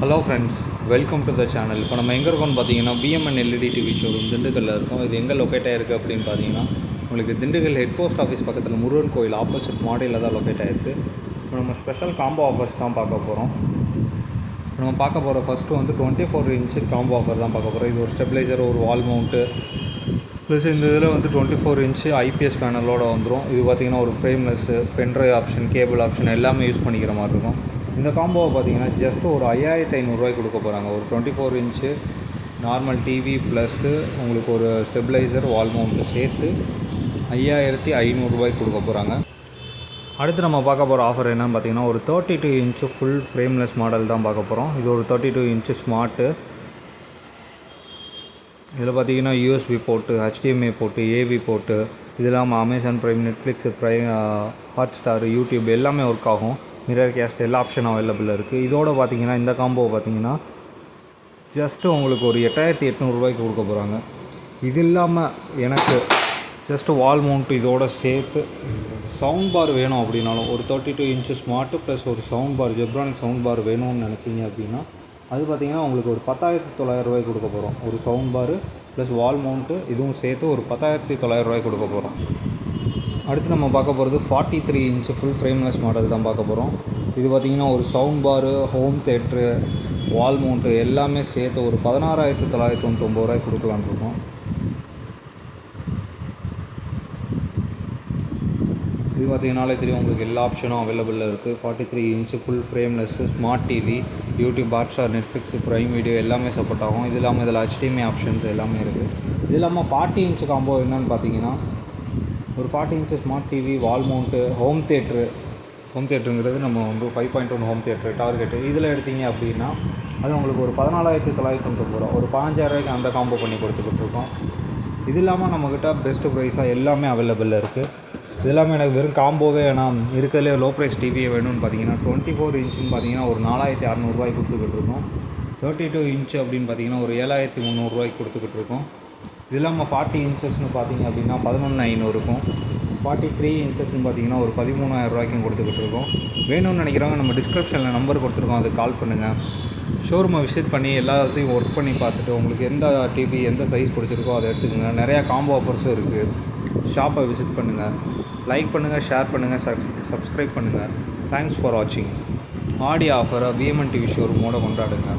Hello friends welcome to the channel இப்போ நம்ம எங்கே இருக்கோம்னு பார்த்தீங்கன்னா பிஎம்என் எல்இடி டிவி ஷோரூம் திண்டுக்கல்லில் இருக்கோம். இது எங்கே லொக்கேட் ஆகிருக்கு அப்படின்னு பார்த்தீங்கன்னா உங்களுக்கு திண்டுக்கல் ஹெட் போஸ்ட் ஆஃபீஸ் பக்கத்தில் முருகன் கோயில் ஆப்போசிட் மாடியில் தான் லொக்கேட் ஆகிருக்கு இப்போ நம்ம ஸ்பெஷல் காம்போ ஆஃபர்ஸ் தான் பார்க்க போகிறோம் இப்போ நம்ம பார்க்க போகிற ஃபஸ்ட்டு வந்து twenty four inch combo offer தான் பார்க்க போகிறோம் இது ஒரு ஸ்டெபிலைசர் ஒரு வால் மவுண்ட்டு ப்ளஸ் இந்த இதில் வந்து டுவெண்ட்டி ஃபோர் இன்ச்சு ஐபிஎஸ் பேனலோட வந்துடும் இது பார்த்தீங்கன்னா ஒரு frameless pendrive option cable option எல்லாமே யூஸ் பண்ணிக்கிற மாதிரி இருக்கும். இந்த காம்போவை பார்த்தீங்கன்னா ஜஸ்ட் ஒரு ஐயாயிரத்தி ஐநூறுரூவாய்க்கு கொடுக்க போகிறாங்க ஒரு twenty four inch normal TV plus உங்களுக்கு ஒரு ஸ்டெபிளைசர் வால் மவுண்ட்டு சேர்த்து ஐயாயிரத்தி ஐநூறுரூவாய்க்கு கொடுக்க போகிறாங்க அடுத்து நம்ம பார்க்க போகிற ஆஃபர் என்னென்னு பார்த்தீங்கன்னா ஒரு thirty two inch full frameless model தான் பார்க்க போகிறோம் இது ஒரு தேர்ட்டி டூ இன்ச்சு ஸ்மார்ட்டு இதில் பார்த்தீங்கன்னா யூஎஸ்பி போட்டு ஹெச்டிஎம்ஐ போட்டு ஏவி போட்டு இது இல்லாமல் Amazon Prime Netflix Prime Hotstar YouTube எல்லாமே ஒர்க் ஆகும். மிரர் கேஸ்ட் எல்லா ஆப்ஷனும் அவைலபிள் இருக்குது இதோட பார்த்தீங்கன்னா இந்த காம்போ பார்த்தீங்கன்னா ஜஸ்ட்டு உங்களுக்கு ஒரு எட்டாயிரத்தி எட்நூறுரூவாய்க்கு கொடுக்க போகிறாங்க இது இல்லாமல் எனக்கு ஜஸ்ட்டு வால் மவுண்ட் இதோட சேர்த்து சவுண்ட் பார் வேணும் அப்படின்னாலும் ஒரு thirty two inch smart plus ஒரு sound bar Zebronic sound bar வேணும்னு நினச்சிங்க அப்படின்னா அது பார்த்தீங்கன்னா உங்களுக்கு ஒரு பத்தாயிரத்தி தொள்ளாயிரரூவாய்க்கு கொடுக்க போகிறோம் ஒரு sound bar plus wall mount இதுவும் சேர்த்து ஒரு பத்தாயிரத்தி தொள்ளாயிரம் ரூபாய்க்கு கொடுக்க போகிறோம் அடுத்து நம்ம பார்க்க போகிறது forty three inch full frameless model தான் பார்க்க போகிறோம் இது பார்த்திங்கன்னா ஒரு சவுண்ட் பாரு ஹோம் தேட்ரு வால் மவுண்ட்டு எல்லாமே சேர்த்து ஒரு பதினாறாயிரத்தி தொள்ளாயிரத்தி தொண்ணூத்தொம்பது ரூபாய் கொடுக்கலான்னு இருக்கோம். இது பார்த்தீங்கனாலே தெரியும் உங்களுக்கு எல்லா ஆப்ஷனும் அவைலபிளில் இருக்குது forty three inch full frameless smart TV YouTube Hotstar Netflix Prime video எல்லாமே சப்போர்ட் ஆகும். இது இல்லாமல் இதில் HDMI ஆப்ஷன்ஸ் எல்லாமே இருக்குது இது இல்லாமல் ஃபார்ட்டி இன்ச்சு காம்போ என்னென்னு பார்த்தீங்கன்னா ஒரு forty inch smart TV wall mount home theatre home தேட்டருங்கிறது நம்ம வந்து five point one home theatre target இதில் எடுத்தீங்க அப்படின்னா அது உங்களுக்கு ஒரு பதினாலாயிரத்தி தொள்ளாயிரத்தி தொண்ணூறு ரூபா ஒரு பதினஞ்சாயிரரூவாய்க்கு அந்த காம்போ பண்ணி கொடுத்துக்கிட்டுருக்கோம் இது இல்லாமல் நம்மக்கிட்ட பெஸ்ட்டு ப்ரைஸாக எல்லாமே அவைலபிளில் இருக்குது இது இல்லாமல் எனக்கு வெறும் காம்போவே வேணாம். இருக்கிறதுலே லோ ப்ரைஸ் டிவியே வேணும்னு பார்த்தீங்கன்னா டுவெண்ட்டி ஃபோர் இன்ச்சுன்னு பார்த்தீங்கன்னா ஒரு நாலாயிரத்தி அறநூறுவாய்க்கு கொடுத்துக்கிட்டு இருக்கோம். தேர்ட்டி டூ இன்ச் அப்படின்னு பார்த்தீங்கன்னா ஒரு ஏழாயிரத்தி முந்நூறுரூவாய்க்கு கொடுத்துக்கிட்டு இருக்கோம். இது இல்லாமல் ஃபார்ட்டி இன்ச்சஸ்னு பார்த்தீங்க அப்படின்னா பதினொன்று ஐநூறு இருக்கும். ஃபார்ட்டி த்ரீ இன்ச்சஸ்னு பார்த்தீங்கன்னா ஒரு பதிமூணாயிரம் ரூபாய்க்கும் கொடுத்துக்கிட்டு இருக்கோம். வேணும்னு நினைக்கிறவங்க நம்ம டிஸ்கிரிப்ஷனில் நம்பர் கொடுத்துருக்கோம். அதுக்கு கால் பண்ணுங்கள் ஷோரூமை விசிட் பண்ணி எல்லாத்தையும் ஒர்க் பண்ணி பார்த்துட்டு உங்களுக்கு எந்த டிவி எந்த சைஸ் பிடிச்சிருக்கோ அதை எடுத்துக்கோங்க. நிறையா காம்போ ஆஃபர்ஸும் இருக்குது ஷாப்பை விசிட் பண்ணுங்கள் லைக் பண்ணுங்கள் ஷேர் பண்ணுங்கள் சப் சப்ஸ்கிரைப் பண்ணுங்கள் தேங்க்ஸ் ஃபார் வாட்சிங் ஆடி ஆஃபரை விஎம்என் டிவி ஷோரூமோட கொண்டாடுங்க.